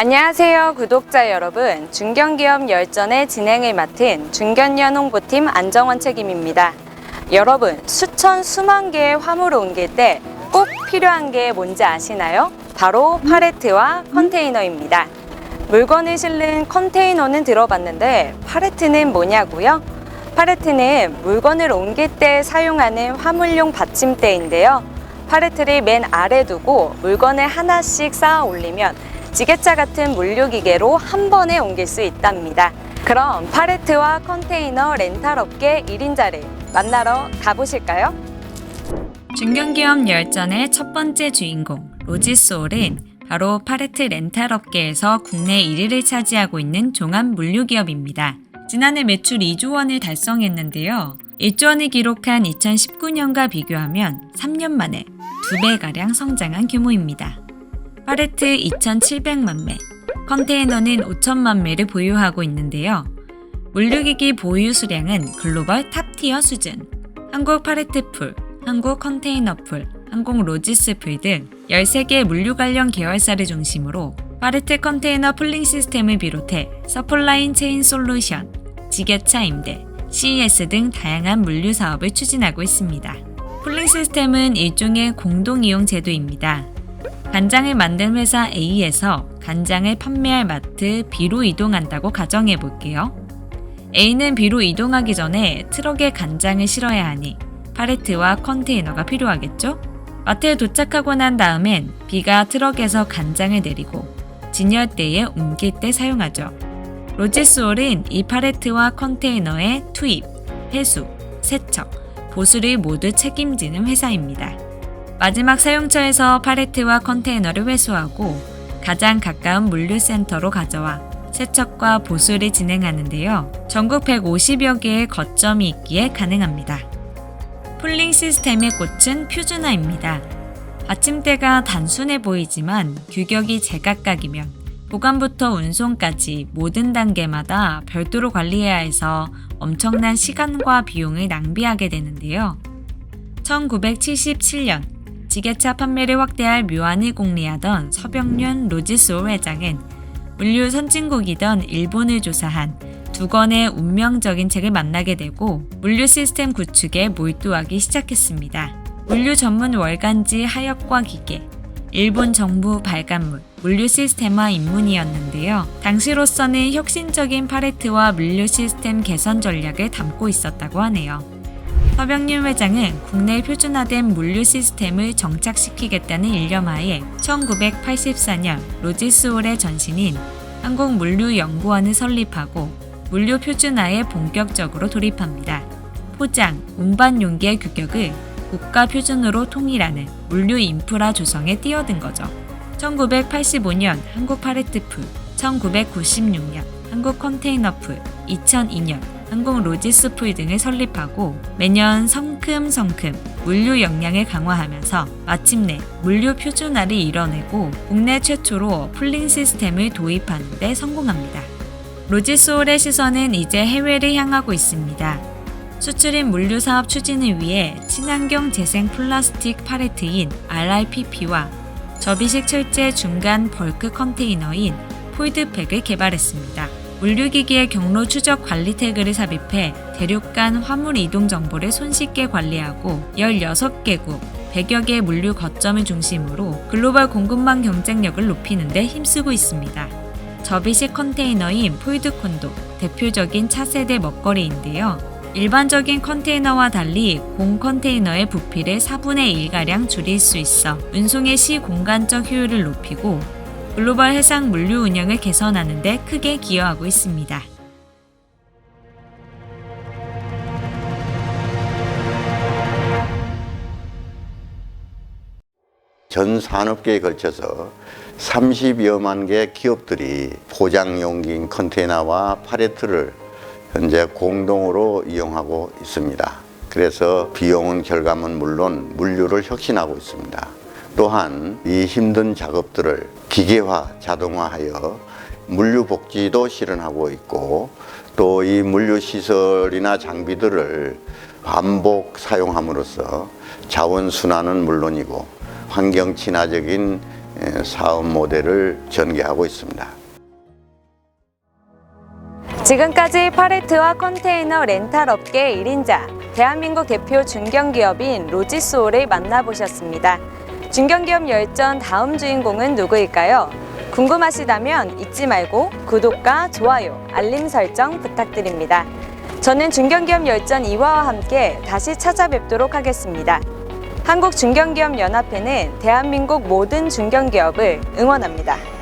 안녕하세요, 구독자 여러분. 중견기업 열전의 진행을 맡은 중견연 홍보팀 안정원 책임입니다. 여러분, 수천 수만 개의 화물을 옮길 때 꼭 필요한 게 뭔지 아시나요? 바로 팔레트와 컨테이너입니다. 물건을 실는 컨테이너는 들어봤는데 팔레트는 뭐냐고요? 팔레트는 물건을 옮길 때 사용하는 화물용 받침대인데요. 팔레트를 맨 아래 두고 물건을 하나씩 쌓아 올리면 지게차 같은 물류기계로 한 번에 옮길 수 있답니다. 그럼 팔레트와 컨테이너 렌탈 업계 1인자를 만나러 가보실까요? 중견기업 열전의 첫 번째 주인공 로지소울은 바로 팔레트 렌탈 업계에서 국내 1위를 차지하고 있는 종합 물류기업입니다. 지난해 매출 2조 원을 달성했는데요. 1조 원을 기록한 2019년과 비교하면 3년 만에 2배가량 성장한 규모입니다. 팔레트 2,700만 매, 컨테이너는 5천만 매를 보유하고 있는데요. 물류기기 보유 수량은 글로벌 탑티어 수준. 한국 팔레트풀, 한국 컨테이너풀, 한국 로지스풀 등 13개 물류 관련 계열사를 중심으로 팔레트 컨테이너 풀링 시스템을 비롯해 서플라인 체인 솔루션, 지게차 임대, CES 등 다양한 물류 사업을 추진하고 있습니다. 풀링 시스템은 일종의 공동 이용 제도입니다. 간장을 만든 회사 A에서 간장을 판매할 마트 B로 이동한다고 가정해 볼게요. A는 B로 이동하기 전에 트럭에 간장을 실어야 하니 팔레트와 컨테이너가 필요하겠죠? 마트에 도착하고 난 다음엔 B가 트럭에서 간장을 내리고 진열대에 옮길 때 사용하죠. 로지스올은 이 팔레트와 컨테이너의 투입, 회수, 세척, 보수를 모두 책임지는 회사입니다. 마지막 사용처에서 팔레트와 컨테이너를 회수하고 가장 가까운 물류센터로 가져와 세척과 보수를 진행하는데요. 전국 150여 개의 거점이 있기에 가능합니다. 풀링 시스템의 꽃은 퓨즈나입니다. 받침대가 단순해 보이지만 규격이 제각각이면 보관부터 운송까지 모든 단계마다 별도로 관리해야 해서 엄청난 시간과 비용을 낭비하게 되는데요. 1977년 지게차 판매를 확대할 묘안을 공리하던 서병륜 로지소 회장은 물류 선진국이던 일본을 조사한 두 권의 운명적인 책을 만나게 되고 물류 시스템 구축에 몰두하기 시작했습니다. 물류 전문 월간지 하역과 기계, 일본 정부 발간물, 물류 시스템화 입문이었는데요. 당시로서는 혁신적인 팔레트와 물류 시스템 개선 전략을 담고 있었다고 하네요. 서병윤 회장은 국내 표준화된 물류 시스템을 정착시키겠다는 일념하에 1984년 로지스홀의 전신인 한국물류연구원을 설립하고 물류 표준화에 본격적으로 돌입합니다. 포장, 운반 용기의 규격을 국가 표준으로 통일하는 물류 인프라 조성에 뛰어든 거죠. 1985년 한국 팔레트풀, 1996년 한국 컨테이너풀, 2002년 한국 로지스풀 등을 설립하고 매년 성큼성큼 물류 역량을 강화하면서 마침내 물류 표준화를 이뤄내고 국내 최초로 풀링 시스템을 도입하는 데 성공합니다. 로지소울의 시선은 이제 해외를 향하고 있습니다. 수출인 물류 사업 추진을 위해 친환경 재생 플라스틱 팔레트인 RIPP와 접이식 철제 중간 벌크 컨테이너인 폴드팩을 개발했습니다. 물류기기의 경로 추적 관리 태그를 삽입해 대륙 간 화물 이동 정보를 손쉽게 관리하고 16개국 100여 개 물류 거점을 중심으로 글로벌 공급망 경쟁력을 높이는 데 힘쓰고 있습니다. 접이식 컨테이너인 폴드콘도 대표적인 차세대 먹거리인데요. 일반적인 컨테이너와 달리 공 컨테이너의 부피를 4분의 1가량 줄일 수 있어 운송의 시 공간적 효율을 높이고 글로벌 해상 물류 운영을 개선하는 데 크게 기여하고 있습니다. 전 산업계에 걸쳐서 30여만 개 기업들이 포장 용기인 컨테이너와 팔레트를 현재 공동으로 이용하고 있습니다. 그래서 비용은 결과는 물론 물류를 혁신하고 있습니다. 또한 이 힘든 작업들을 기계화, 자동화하여 물류 복지도 실현하고 있고 또 이 물류 시설이나 장비들을 반복 사용함으로써 자원 순환은 물론이고 환경 친화적인 에, 사업 모델을 전개하고 있습니다. 지금까지 팔레트와 컨테이너 렌탈 업계 1인자, 대한민국 대표 중견기업인 로지소를 만나보셨습니다. 중견기업 열전 다음 주인공은 누구일까요? 궁금하시다면 잊지 말고 구독과 좋아요, 알림 설정 부탁드립니다. 저는 중견기업 열전 2화와 함께 다시 찾아뵙도록 하겠습니다. 한국중견기업연합회는 대한민국 모든 중견기업을 응원합니다.